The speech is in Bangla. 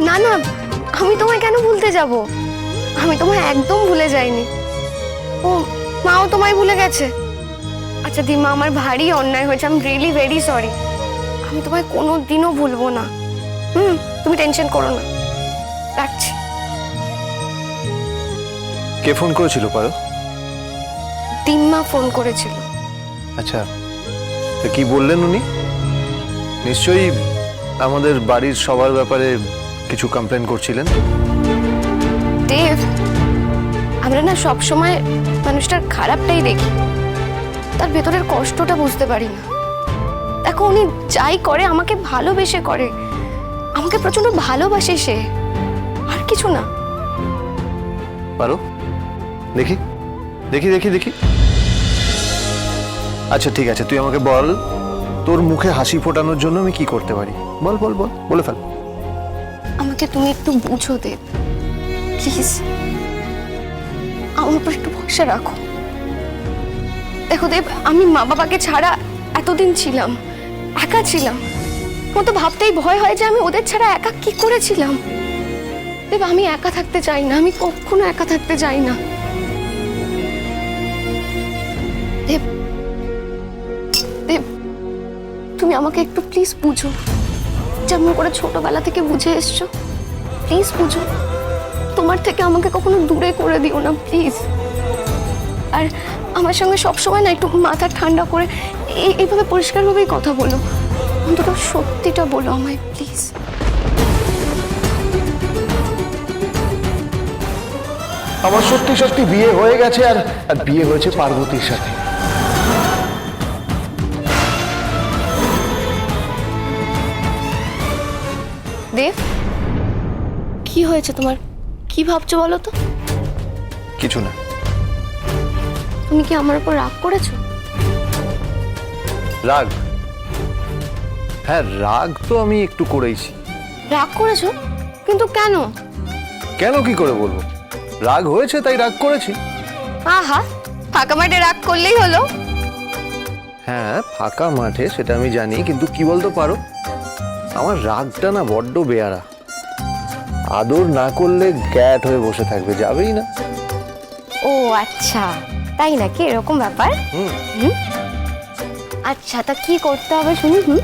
না না আমি তোমায় কেন ভুলতে যাব? আমি তোমায় একদম ভুলে যাইনি। ও মাও তোমায় ভুলে গেছে। আচ্ছা দিমা আমার ভারী অন্যায় হয়েছে। আমি রিয়েলি ভেরি সরি আমি তোমায় কোনো দিনও ভুলবো না। হুম তুমি টেনশন করো না। রাখছি। কে ফোন করেছিল পারো? দিম্মা ফোন করেছিল। আচ্ছা তো কি বললেন উনি? নিশ্চয়ই আমাদের বাড়ির সবার ব্যাপারে কিছু কমপ্লেন করছিলেন? দেব আমরা না সব সময় মানুষটার খারাপটাই দেখি। তার ভেতরের কষ্টটা বুঝতে পারি না। দেখো উনি যাই করে আমাকে ভালোবেসে করে। আমাকে প্রচণ্ড ভালোবাসে সে। আর কিছু না। পারো? দেখি। দেখি দেখি দেখি। আচ্ছা ঠিক আছে তুই আমাকে বল তোর মুখে হাসি ফোটানোর জন্য আমি কি করতে পারি? বল বল বল বলে ফেল। আমাকে তুমি একটু বুঝো, দেব। প্লিজ আমার উপর একটু ভরসা রাখো। দেখো, দেব, আমি মা বাবাকে ছাড়া এতদিন ছিলাম, একা ছিলাম। তো ভাবতেই ভয় হয় যে আমি ওদের ছাড়া একা কি করেছিলাম। দেব, আমি একা থাকতে চাই না, আমি কখনো একা থাকতে চাই না। দেব দেব, তুমি আমাকে একটু প্লিজ বুঝো। যেমন করে ছোটবেলা থেকে বুঝে এসছো। প্লিজ বুঝো তোমার থেকে আমাকে কখনো দূরে করে দিও না প্লিজ। আর আমার সঙ্গে সবসময় না একটু মাথা ঠান্ডা করে এই- এইভাবে পরিষ্কারভাবেই কথা বলো। অন্তত সত্যিটা বলো আমায় প্লিজ। আমার সত্যি সত্যি বিয়ে হয়ে গেছে আর আর বিয়ে হয়েছে পার্বতীর সাথে। দেব কি হয়েছে তোমার? কি ভাবছ বলো তো? কিছু না। তুমি কি আমার উপর রাগ করেছ? রাগ? হ্যাঁ রাগ তো আমি একটু করেইছি। রাগ করেছ? কিন্তু কেন? কেন কি করে বলব? রাগ হয়েছে তাই রাগ করেছি। আহা ফাঁকা মাঠে রাগ করলেই হলো। হ্যাঁ ফাঁকা মাঠে সেটা আমি জানি কিন্তু কি বলতে পারো? আমার রাগটা না বড্ড বেয়ারা। আদর না করলে গ্যাট হয়ে বসে থাকবে যাবেই না। ও আচ্ছা। তাই নাকি? এরকম ব্যাপার? হুম। হুম? আচ্ছা তা কি করতে হবে শুনি হুম?